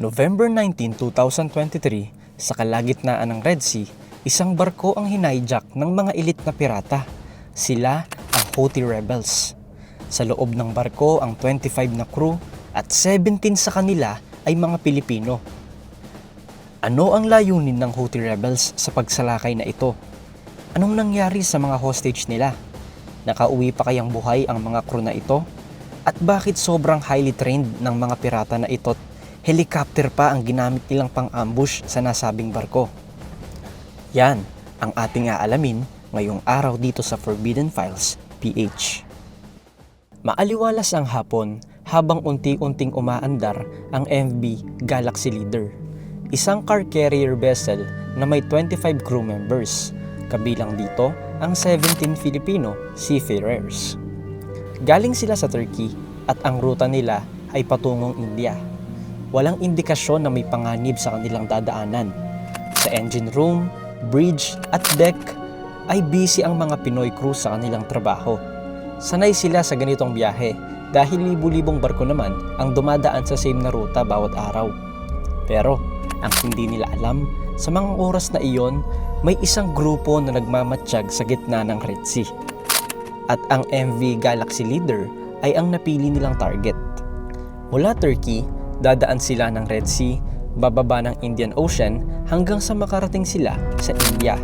November 19, 2023, sa kalagitnaan ng Red Sea, isang barko ang hinijack ng mga elit na pirata. Sila ang Houthi rebels. Sa loob ng barko ang 25 na crew at 17 sa kanila ay mga Pilipino. Ano ang layunin ng Houthi rebels sa pagsalakay na ito? Anong nangyari sa mga hostage nila? Nakauwi pa kayang buhay ang mga crew na ito? At bakit sobrang highly trained ng mga pirata na ito't helicopter pa ang ginamit nilang pang-ambush sa nasabing barko? Yan ang ating aalamin ngayong araw dito sa Forbidden Files PH. Maaliwalas ang hapon habang unti-unting umaandar ang MV Galaxy Leader, isang car carrier vessel na may 25 crew members. Kabilang dito ang 17 Filipino seafarers. Galing sila sa Turkey at ang ruta nila ay patungong India. Walang indikasyon na may panganib sa kanilang dadaanan. Sa engine room, bridge at deck ay busy ang mga Pinoy crew sa kanilang trabaho. Sanay sila sa ganitong biyahe dahil libu-libong barko naman ang dumadaan sa same na ruta bawat araw. Pero ang hindi nila alam, sa mga oras na iyon, may isang grupo na nagmamatsyag sa gitna ng Red Sea. At ang MV Galaxy Leader ay ang napili nilang target. Mula Turkey, dadaan sila ng Red Sea, bababa ng Indian Ocean hanggang sa makarating sila sa India.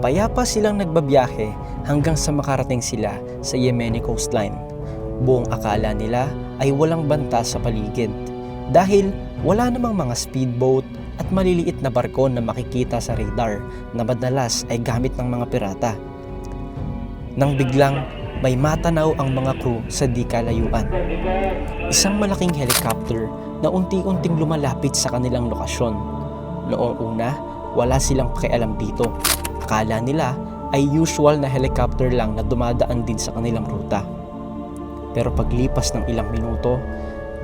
Payapa silang nagbabiyahe hanggang sa makarating sila sa Yemeni coastline. Buong akala nila ay walang banta sa paligid dahil wala namang mga speedboat at maliliit na barko na makikita sa radar na madalas ay gamit ng mga pirata. Nang biglang may matanaw ang mga crew sa di kalayuan. Isang malaking helicopter na unti-unting lumalapit sa kanilang lokasyon. Noong una, wala silang pakialam dito. Akala nila ay usual na helicopter lang na dumadaan din sa kanilang ruta. Pero paglipas ng ilang minuto,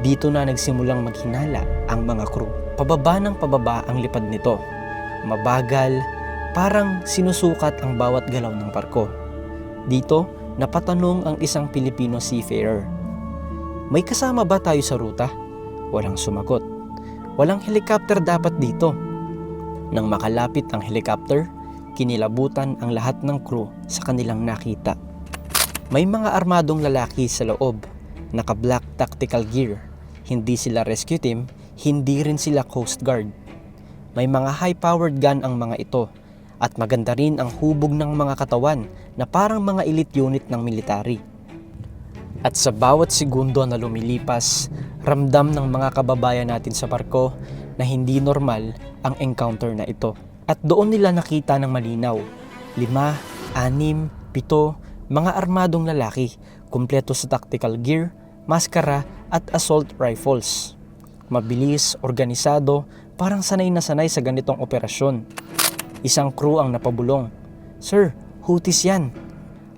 dito na nagsimulang maghinala ang mga crew. Pababa ng pababa ang lipad nito. Mabagal, parang sinusukat ang bawat galaw ng barko. Dito, napatanong ang isang Pilipino seafarer. May kasama ba tayo sa ruta? Walang sumagot. Walang helicopter dapat dito. Nang makalapit ang helicopter, kinilabutan ang lahat ng crew sa kanilang nakita. May mga armadong lalaki sa loob, naka-black tactical gear. Hindi sila rescue team, hindi rin sila coast guard. May mga high-powered gun ang mga ito at maganda rin ang hubog ng mga katawan na parang mga elite unit ng military. At sa bawat segundo na lumilipas, ramdam ng mga kababayan natin sa barko na hindi normal ang encounter na ito. At doon nila nakita ng malinaw, lima, anim, pito, mga armadong lalaki, kumpleto sa tactical gear, maskara at assault rifles. Mabilis, organisado, parang sanay na sanay sa ganitong operasyon. Isang crew ang napabulong. Sir, Houthis yan.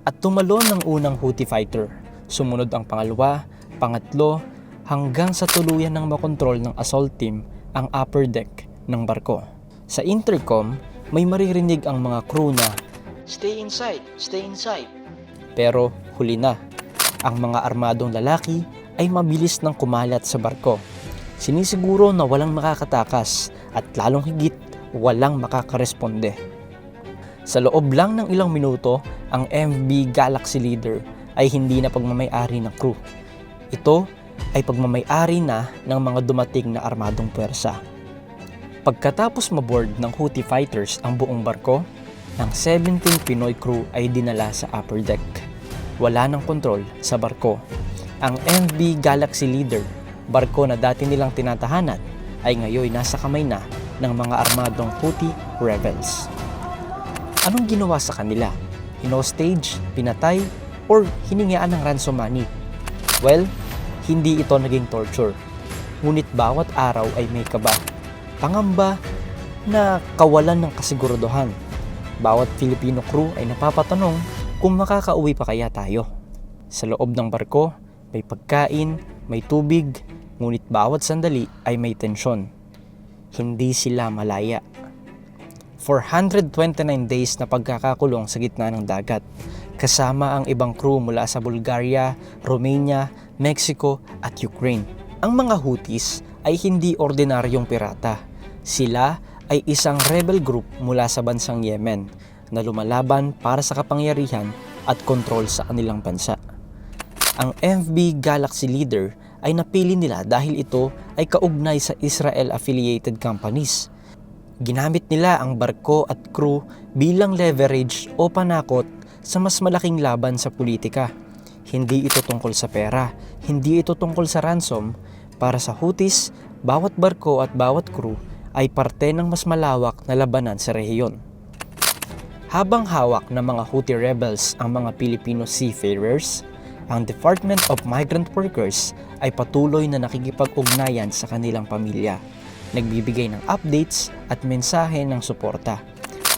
At tumalon ng unang Houthi fighter. Sumunod ang pangalawa, pangatlo, hanggang sa tuluyan ng makontrol ng assault team ang upper deck ng barko. Sa intercom, may maririnig ang mga crew na Stay inside, stay inside. Pero huli na. Ang mga armadong lalaki ay mabilis nang kumalat sa barko. Sinisiguro na walang makakatakas at lalong higit walang makakaresponde. Sa loob lang ng ilang minuto, ang MV Galaxy Leader ay hindi na pagmamayari ng crew. Ito ay pagmamayari na ng mga dumating na armadong puwersa. Pagkatapos maboard ng Houthi fighters ang buong barko, ang 17 Pinoy crew ay dinala sa upper deck. Wala ng kontrol sa barko. Ang MV Galaxy Leader, barko na dati nilang tinatahanan, ay ngayon nasa kamay na ng mga armadong Houthi rebels. Anong ginawa sa kanila? Hinostage, pinatay, or hiningaan ng ransom money? Well, hindi ito naging torture. Ngunit bawat araw ay may kaba, pangamba na kawalan ng kasiguraduhan. Bawat Filipino crew ay napapatanong kung makakauwi pa kaya tayo. Sa loob ng barko, may pagkain, may tubig, ngunit bawat sandali ay may tensyon. Hindi sila malaya. 429 days na pagkakakulong sa gitna ng dagat, kasama ang ibang crew mula sa Bulgaria, Romania, Mexico at Ukraine. Ang mga Houthis ay hindi ordinaryong pirata. Sila ay isang rebel group mula sa bansang Yemen na lumalaban para sa kapangyarihan at kontrol sa kanilang bansa. Ang MV Galaxy Leader ay napili nila dahil ito ay kaugnay sa Israel-affiliated companies. Ginamit nila ang barko at crew bilang leverage o panakot sa mas malaking laban sa politika. Hindi ito tungkol sa pera, hindi ito tungkol sa ransom. Para sa Houthis, bawat barko at bawat crew ay parte ng mas malawak na labanan sa rehiyon. Habang hawak ng mga Houthi rebels ang mga Filipino seafarers, ang Department of Migrant Workers ay patuloy na nakikipag-ugnayan sa kanilang pamilya. Nagbibigay ng updates at mensahe ng suporta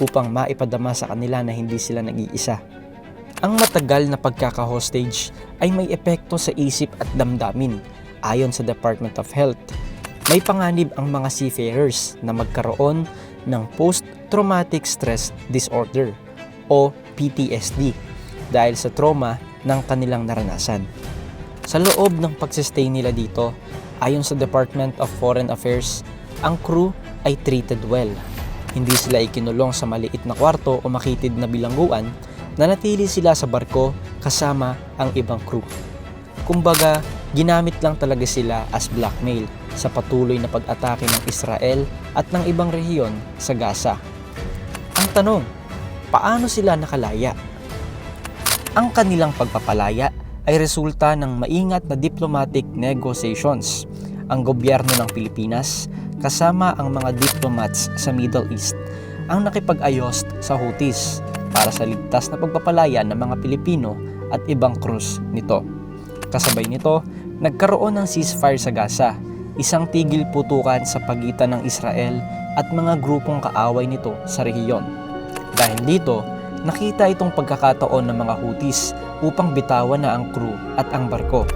upang maipadama sa kanila na hindi sila nag-iisa. Ang matagal na pagkaka-hostage ay may epekto sa isip at damdamin ayon sa Department of Health. May panganib ang mga seafarers na magkaroon ng post-traumatic stress disorder o PTSD dahil sa trauma ng kanilang naranasan. Sa loob ng pagsistay nila dito, ayon sa Department of Foreign Affairs, ang crew ay treated well. Hindi sila ikinulong sa maliit na kwarto o makitid na bilangguan, nanatili sila sa barko kasama ang ibang crew. Kumbaga, ginamit lang talaga sila as blackmail sa patuloy na pag-atake ng Israel at ng ibang rehiyon sa Gaza. Ang tanong, paano sila nakalaya? Ang kanilang pagpapalaya ay resulta ng maingat na diplomatic negotiations. Ang gobyerno ng Pilipinas kasama ang mga diplomats sa Middle East ang nakipag-ayos sa Houthis para sa ligtas na pagpapalaya ng mga Pilipino at ibang krus nito. Kasabay nito, nagkaroon ng ceasefire sa Gaza, isang tigil putukan sa pagitan ng Israel at mga grupong kaaway nito sa rehiyon. Dahil dito, nakita itong pagkakataon ng mga Houthis upang bitawan na ang crew at ang barko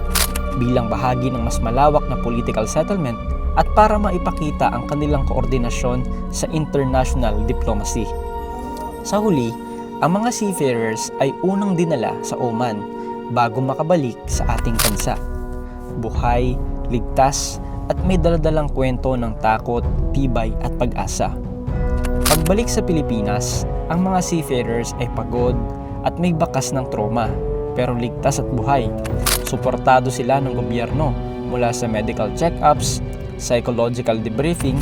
bilang bahagi ng mas malawak na political settlement at para maipakita ang kanilang koordinasyon sa international diplomacy. Sa huli, ang mga seafarers ay unang dinala sa Oman bago makabalik sa ating bansa. Buhay, ligtas, at may daladalang kwento ng takot, tibay at pag-asa. Pagbalik sa Pilipinas, ang mga seafarers ay pagod at may bakas ng trauma pero ligtas at buhay. Suportado sila ng gobyerno mula sa medical check-ups, psychological debriefing,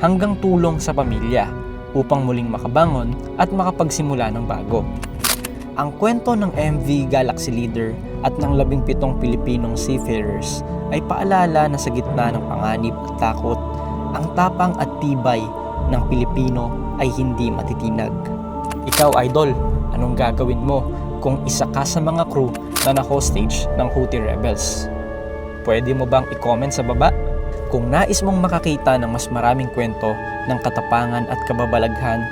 hanggang tulong sa pamilya upang muling makabangon at makapagsimula ng bago. Ang kwento ng MV Galaxy Leader at ng labing pitong Pilipinong seafarers ay paalala na sa gitna ng panganib at takot, ang tapang at tibay ng Pilipino ay hindi matitinag. Ikaw, Idol, anong gagawin mo kung isa ka sa mga crew na na-hostage ng Houthi rebels? Pwede mo bang i-comment sa baba? Kung nais mong makakita ng mas maraming kwento ng katapangan at kababalaghan,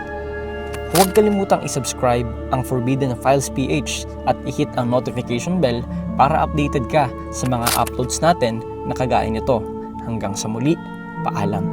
huwag kalimutang i-subscribe ang Forbidden Files PH at i-hit ang notification bell para updated ka sa mga uploads natin na kagaya nito. Hanggang sa muli, paalam.